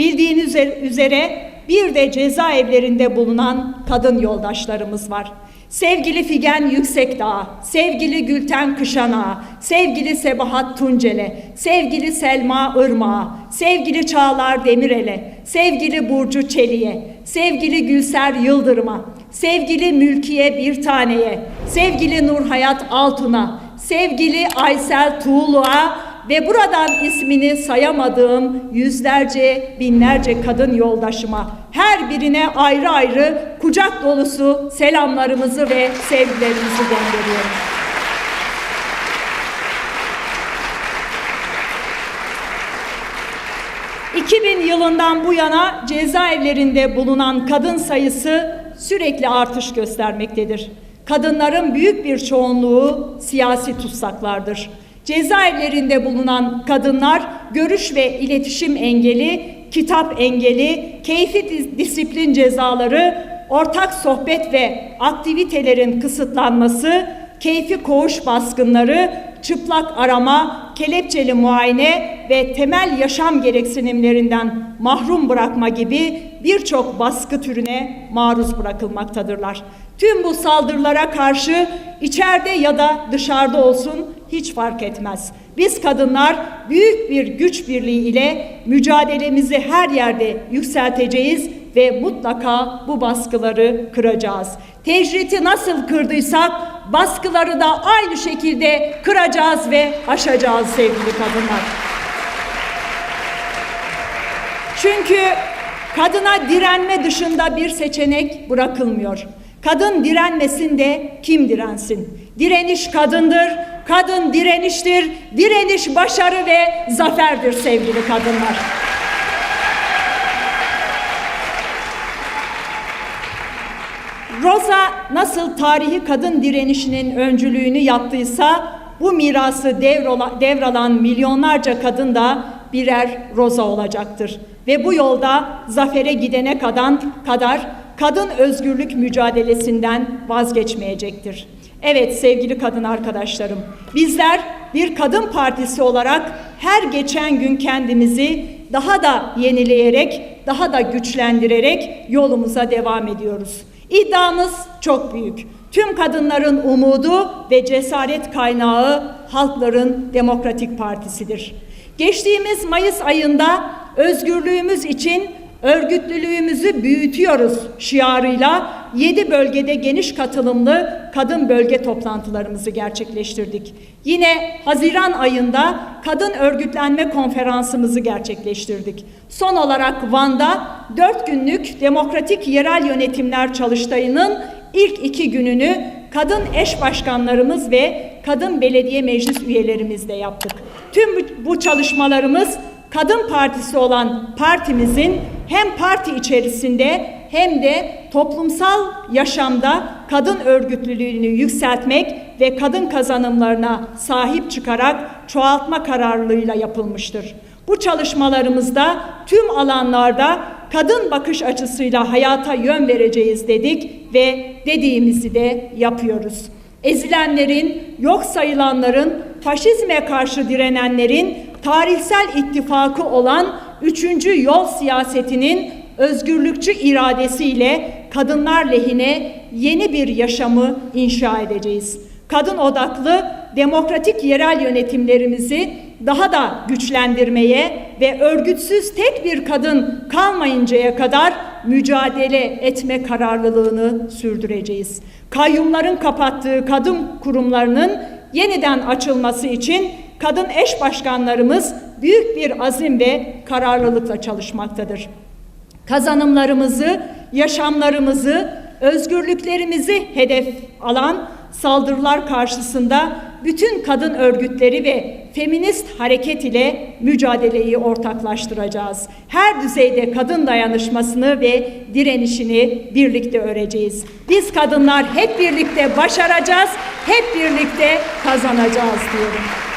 Bildiğiniz üzere bir de cezaevlerinde bulunan kadın yoldaşlarımız var. Sevgili Figen Yüksekdağ, sevgili Gülten Kışana, sevgili Sebahat Tuncele, sevgili Selma Irmağa, sevgili Çağlar Demirel'e, sevgili Burcu Çelik'e, sevgili Gülser Yıldırım'a, sevgili Mülkiye Bir Tane'ye, sevgili Nurhayat Altun'a, sevgili Aysel Tuğlu'a ve buradan ismini sayamadığım yüzlerce, binlerce kadın yoldaşıma her birine ayrı ayrı kucak dolusu selamlarımızı ve sevgilerimizi gönderiyorum. ...2000 yılından bu yana cezaevlerinde bulunan kadın sayısı sürekli artış göstermektedir. Kadınların büyük bir çoğunluğu siyasi tutsaklardır. Cezaevlerinde bulunan kadınlar görüş ve iletişim engeli, kitap engeli, keyfi disiplin cezaları, ortak sohbet ve aktivitelerin kısıtlanması, keyfi koğuş baskınları, çıplak arama, kelepçeli muayene ve temel yaşam gereksinimlerinden mahrum bırakma gibi birçok baskı türüne maruz bırakılmaktadırlar. Tüm bu saldırılara karşı içeride ya da dışarıda olsun hiç fark etmez. Biz kadınlar büyük bir güç birliği ile mücadelemizi her yerde yükselteceğiz ve mutlaka bu baskıları kıracağız. Tecriti nasıl kırdıysak baskıları da aynı şekilde kıracağız ve aşacağız sevgili kadınlar. Çünkü kadına direnme dışında bir seçenek bırakılmıyor. Kadın direnmesin de kim dirensin? Direniş kadındır, kadın direniştir, direniş başarı ve zaferdir sevgili kadınlar. Rosa nasıl tarihi kadın direnişinin öncülüğünü yaptıysa bu mirası devralan milyonlarca kadın da birer Rosa olacaktır. Ve bu yolda zafere gidene kadar, kadın özgürlük mücadelesinden vazgeçmeyecektir. Evet sevgili kadın arkadaşlarım, bizler bir kadın partisi olarak her geçen gün kendimizi daha da yenileyerek, daha da güçlendirerek yolumuza devam ediyoruz. İddiamız çok büyük. Tüm kadınların umudu ve cesaret kaynağı Halkların Demokratik Partisi'dir. Geçtiğimiz Mayıs ayında özgürlüğümüz için örgütlülüğümüzü büyütüyoruz şiarıyla 7 bölgede geniş katılımlı kadın bölge toplantılarımızı gerçekleştirdik. Yine Haziran ayında kadın örgütlenme konferansımızı gerçekleştirdik. Son olarak Van'da 4 günlük demokratik yerel yönetimler çalıştayının ilk iki gününü kadın eş başkanlarımız ve kadın belediye meclis üyelerimizle yaptık. Tüm bu çalışmalarımız Kadın Partisi olan partimizin hem parti içerisinde hem de toplumsal yaşamda kadın örgütlülüğünü yükseltmek ve kadın kazanımlarına sahip çıkarak çoğaltma kararlılığıyla yapılmıştır. Bu çalışmalarımızda tüm alanlarda kadın bakış açısıyla hayata yön vereceğiz dedik ve dediğimizi de yapıyoruz. Ezilenlerin, yok sayılanların, faşizme karşı direnenlerin tarihsel ittifakı olan üçüncü yol siyasetinin özgürlükçü iradesiyle kadınlar lehine yeni bir yaşamı inşa edeceğiz. Kadın odaklı demokratik yerel yönetimlerimizi daha da güçlendirmeye ve örgütsüz tek bir kadın kalmayıncaya kadar mücadele etme kararlılığını sürdüreceğiz. Kayyumların kapattığı kadın kurumlarının yeniden açılması için kadın eş başkanlarımız büyük bir azim ve kararlılıkla çalışmaktadır. Kazanımlarımızı, yaşamlarımızı, özgürlüklerimizi hedef alan saldırılar karşısında bütün kadın örgütleri ve feminist hareket ile mücadeleyi ortaklaştıracağız. Her düzeyde kadın dayanışmasını ve direnişini birlikte öreceğiz. Biz kadınlar hep birlikte başaracağız, hep birlikte kazanacağız diyorum.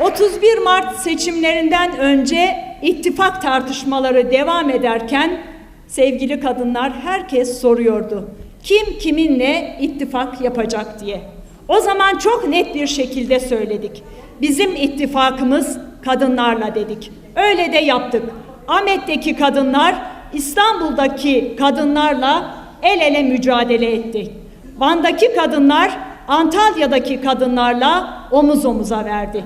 31 Mart seçimlerinden önce ittifak tartışmaları devam ederken sevgili kadınlar herkes soruyordu. Kim kiminle ittifak yapacak diye. O zaman çok net bir şekilde söyledik. Bizim ittifakımız kadınlarla dedik. Öyle de yaptık. Ahmet'teki kadınlar İstanbul'daki kadınlarla el ele mücadele etti. Van'daki kadınlar Antalya'daki kadınlarla omuz omuza verdi.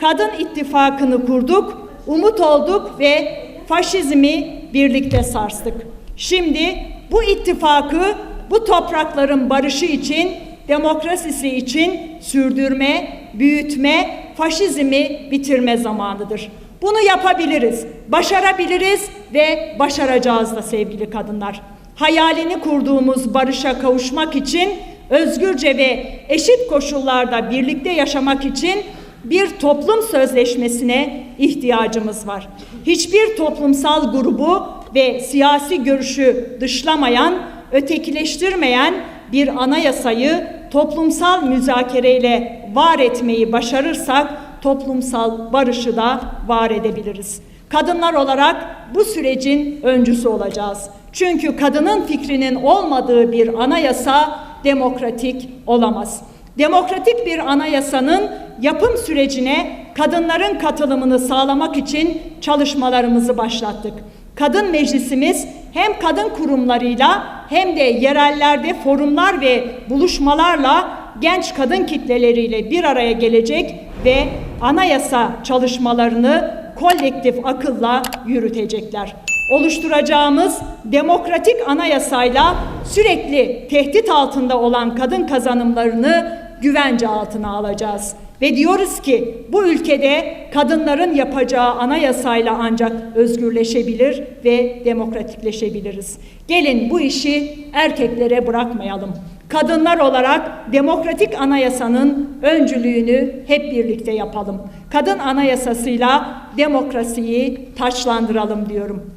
Kadın ittifakını kurduk, umut olduk ve faşizmi birlikte sarstık. Şimdi bu ittifakı bu toprakların barışı için, demokrasisi için sürdürme, büyütme, faşizmi bitirme zamanıdır. Bunu yapabiliriz, başarabiliriz ve başaracağız da sevgili kadınlar. Hayalini kurduğumuz barışa kavuşmak için özgürce ve eşit koşullarda birlikte yaşamak için bir toplum sözleşmesine ihtiyacımız var. Hiçbir toplumsal grubu ve siyasi görüşü dışlamayan, ötekileştirmeyen bir anayasayı toplumsal müzakereyle var etmeyi başarırsak toplumsal barışı da var edebiliriz. Kadınlar olarak bu sürecin öncüsü olacağız. Çünkü kadının fikrinin olmadığı bir anayasa demokratik olamaz. Demokratik bir anayasanın yapım sürecine kadınların katılımını sağlamak için çalışmalarımızı başlattık. Kadın meclisimiz hem kadın kurumlarıyla hem de yerellerde forumlar ve buluşmalarla genç kadın kitleleriyle bir araya gelecek ve anayasa çalışmalarını kolektif akılla yürütecekler. Oluşturacağımız demokratik anayasayla sürekli tehdit altında olan kadın kazanımlarını güvence altına alacağız. Ve diyoruz ki bu ülkede kadınların yapacağı anayasayla ancak özgürleşebilir ve demokratikleşebiliriz. Gelin bu işi erkeklere bırakmayalım. Kadınlar olarak demokratik anayasanın öncülüğünü hep birlikte yapalım. Kadın anayasasıyla demokrasiyi taçlandıralım diyorum.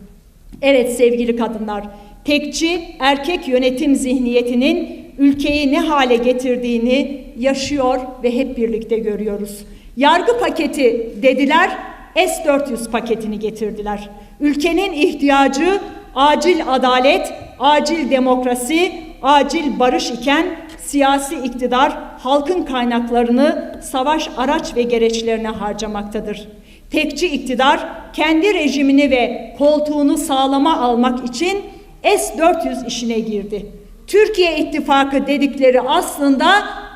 Evet sevgili kadınlar, tekçi erkek yönetim zihniyetinin ülkeyi ne hale getirdiğini yaşıyor ve hep birlikte görüyoruz. Yargı paketi dediler, S-400 paketini getirdiler. Ülkenin ihtiyacı acil adalet, acil demokrasi, acil barış iken siyasi iktidar halkın kaynaklarını savaş araç ve gereçlerine harcamaktadır. Tekçi iktidar kendi rejimini ve koltuğunu sağlama almak için S-400 işine girdi. Türkiye ittifakı dedikleri aslında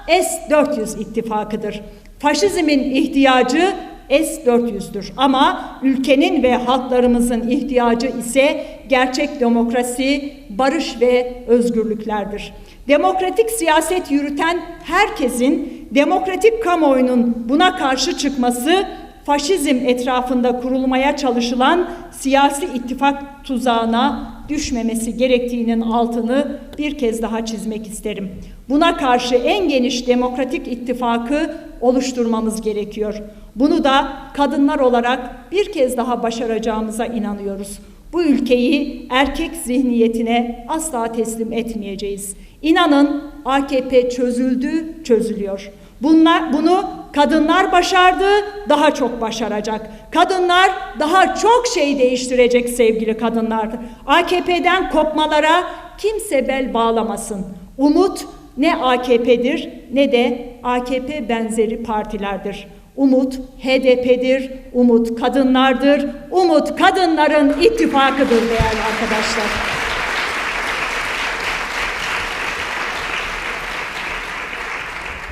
S-400 ittifakıdır. Faşizmin ihtiyacı S-400'dür ama ülkenin ve halklarımızın ihtiyacı ise gerçek demokrasi, barış ve özgürlüklerdir. Demokratik siyaset yürüten herkesin demokratik kamuoyunun buna karşı çıkması faşizm etrafında kurulmaya çalışılan siyasi ittifak tuzağına düşmemesi gerektiğinin altını bir kez daha çizmek isterim. Buna karşı en geniş demokratik ittifakı oluşturmamız gerekiyor. Bunu da kadınlar olarak bir kez daha başaracağımıza inanıyoruz. Bu ülkeyi erkek zihniyetine asla teslim etmeyeceğiz. İnanın AKP çözüldü, çözülüyor. Bunlar bunu kadınlar başardı, daha çok başaracak. Kadınlar daha çok şey değiştirecek sevgili kadınlar. AKP'den kopmalara kimse bel bağlamasın. Umut ne AKP'dir ne de AKP benzeri partilerdir. Umut HDP'dir, umut kadınlardır, umut kadınların ittifakıdır değerli arkadaşlar.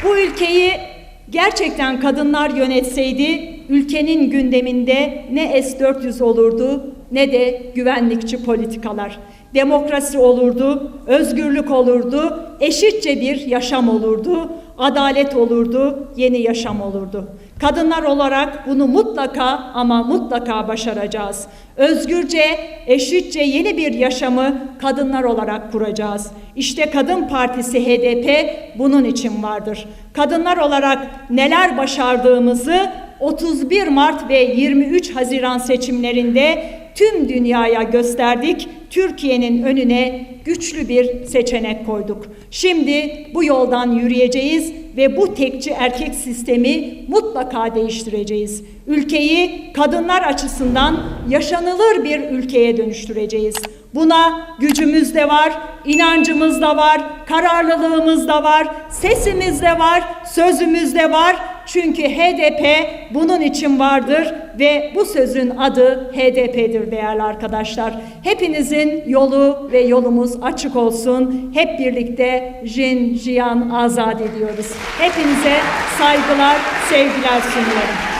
Bu ülkeyi gerçekten kadınlar yönetseydi ülkenin gündeminde ne S-400 olurdu ne de güvenlikçi politikalar. Demokrasi olurdu, özgürlük olurdu, eşitçe bir yaşam olurdu, adalet olurdu, yeni yaşam olurdu. Kadınlar olarak bunu mutlaka ama mutlaka başaracağız. Özgürce, eşitçe yeni bir yaşamı kadınlar olarak kuracağız. İşte Kadın Partisi HDP bunun için vardır. Kadınlar olarak neler başardığımızı 31 Mart ve 23 Haziran seçimlerinde tüm dünyaya gösterdik. Türkiye'nin önüne güçlü bir seçenek koyduk. Şimdi bu yoldan yürüyeceğiz ve bu tekçi erkek sistemi mutlaka değiştireceğiz. Ülkeyi kadınlar açısından yaşanılır bir ülkeye dönüştüreceğiz. Buna gücümüz de var, inancımız da var, kararlılığımız da var, sesimiz de var, sözümüz de var. Çünkü HDP bunun için vardır ve bu sözün adı HDP'dir değerli arkadaşlar. Hepinizin yolu ve yolumuz açık olsun. Hep birlikte Jin Jiyan azat ediyoruz. Hepinize saygılar, sevgiler sunuyorum.